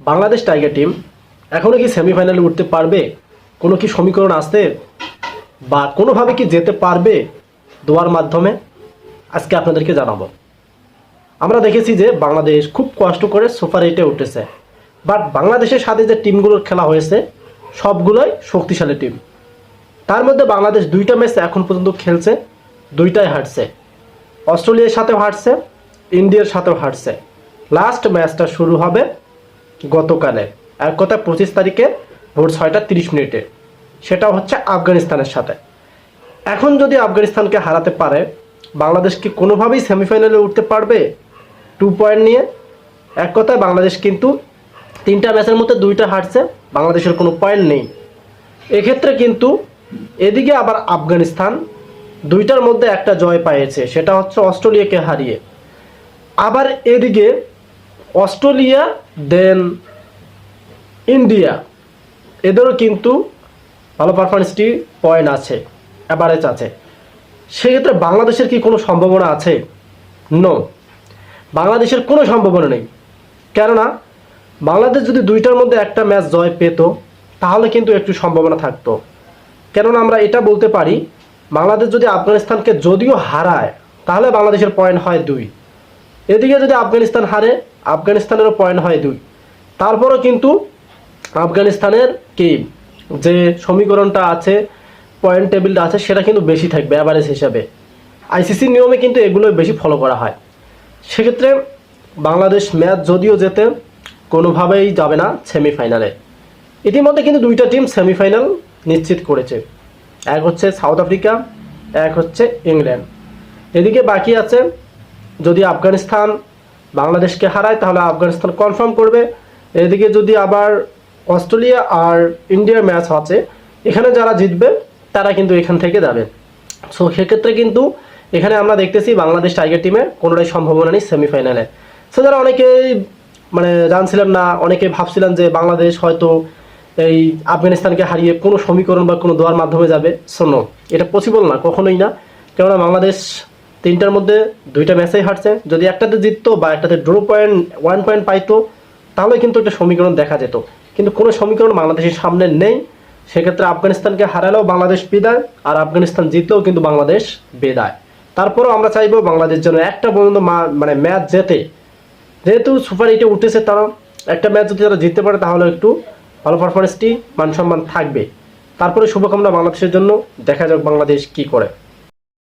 Bangladesh tiger team এখনও কি সেমিফাইনালে উঠতে পারবে? কোনো কি সমীকরণ আসতে বা কোনোভাবে কি যেতে পারবে দোয়ার মাধ্যমে? আজকে আপনাদেরকে জানাব। আমরা দেখেছি যে বাংলাদেশ খুব কষ্ট করে সুপার উঠেছে। বাট বাংলাদেশের সাথে যে টিমগুলোর খেলা হয়েছে, সবগুলোই শক্তিশালী টিম। তার মধ্যে বাংলাদেশ দুইটা ম্যাচ এখন পর্যন্ত খেলছে, দুইটাই হারছে। অস্ট্রেলিয়ার সাথেও হারছে, ইন্ডিয়ার সাথেও হারছে। লাস্ট ম্যাচটা শুরু হবে গতকালে। এক কথা পঁচিশ তারিখে ভোর ছয়টা তিরিশ মিনিটে। সেটা হচ্ছে আফগানিস্তানের সাথে। এখন যদি আফগানিস্তানকে হারাতে পারে, বাংলাদেশ কি কোনোভাবেই সেমিফাইনালে উঠতে পারবে? টু পয়েন্ট নিয়ে। এক কথায় বাংলাদেশ কিন্তু তিনটা ম্যাচের মধ্যে দুইটা হারছে, বাংলাদেশের কোনো পয়েন্ট নেই। এক্ষেত্রে কিন্তু এদিকে আবার আফগানিস্তান দুইটার মধ্যে একটা জয় পাইয়েছে, সেটা হচ্ছে অস্ট্রেলিয়াকে হারিয়ে। আবার এদিকে অস্ট্রেলিয়া দেন ইন্ডিয়া এদেরও কিন্তু ভালো পারফরমেন্সটি পয়েন্ট আছে অ্যাভারেজ আছে। সেক্ষেত্রে বাংলাদেশের কি কোনো সম্ভাবনা আছে? নো বাংলাদেশের কোনো সম্ভাবনা নেই। কেননা, বাংলাদেশ যদি দুইটার মধ্যে একটা ম্যাচ জয় পেত, তাহলে কিন্তু একটু সম্ভাবনা থাকতো। কেননা, আমরা এটা বলতে পারি, বাংলাদেশ যদি আফগানিস্তানকে যদিও হারায়, তাহলে বাংলাদেশের পয়েন্ট হয় দুই। এদিকে যদি আফগানিস্তান হারে আফগানিস্তানেরও পয়েন্ট হয় দুই। তারপরও কিন্তু আফগানিস্তানের কি, যে সমীকরণটা আছে, পয়েন্ট টেবিলটা আছে, সেটা কিন্তু বেশি থাকবে অ্যাভারেজ হিসাবে। আইসিসি নিয়মে কিন্তু এগুলো বেশি ফলো করা হয়। সেক্ষেত্রে বাংলাদেশ ম্যাচ যদিও যেতে কোনোভাবেই যাবে না সেমিফাইনালে। ইতিমধ্যে কিন্তু দুইটা টিম সেমিফাইনাল নিশ্চিত করেছে। এক হচ্ছে সাউথ আফ্রিকা, এক হচ্ছে ইংল্যান্ড। এদিকে বাকি আছে, যদি আফগানিস্তান বাংলাদেশকে হারায়, তাহলে আফগানিস্তান কনফার্ম করবে। এদিকে যদি আবার অস্ট্রেলিয়া আর ইন্ডিয়ার ম্যাচ আছে, এখানে যারা জিতবে, তারা কিন্তু এখান থেকে যাবে। সো সেক্ষেত্রে কিন্তু এখানে আমরা দেখতেছি বাংলাদেশ টাইগার টিমের কোনোটাই সম্ভাবনা নেই সেমিফাইনালে সো যারা অনেকেই মানে জানছিলেন না, অনেকে ভাবছিলেন যে বাংলাদেশ হয়তো এই আফগানিস্তানকে হারিয়ে কোনো সমীকরণ বা কোনো দোয়ার মাধ্যমে যাবে। শোনো এটা পসিবল না, কখনোই না। কেননা বাংলাদেশ তিনটার মধ্যে দুইটা ম্যাচেই হারছে। যদি একটাতে জিততো বা একটাতে ড্র পয়েন্ট ওয়ান পয়েন্ট পাইতো, তাহলে কিন্তু একটা সমীকরণ দেখা যেত। কিন্তু কোনো সমীকরণ বাংলাদেশের সামনে নেই। সেক্ষেত্রে আফগানিস্তানকে হারালেও বাংলাদেশ বিদায়, আর আফগানিস্তান জিতলেও কিন্তু বাংলাদেশ বেদায়। তারপরেও আমরা চাইব বাংলাদেশ যেন একটা পর্যন্ত মানে ম্যাচ জেতে। যেহেতু সুপার এইটে উঠেছে তারা, একটা ম্যাচ যদি তারা জিততে পারে, তাহলে একটু ভালো পারফরমেন্সটি মান সম্মান থাকবে। তারপরে শুভকামনা বাংলাদেশের জন্য। দেখা যাক বাংলাদেশ কি করে।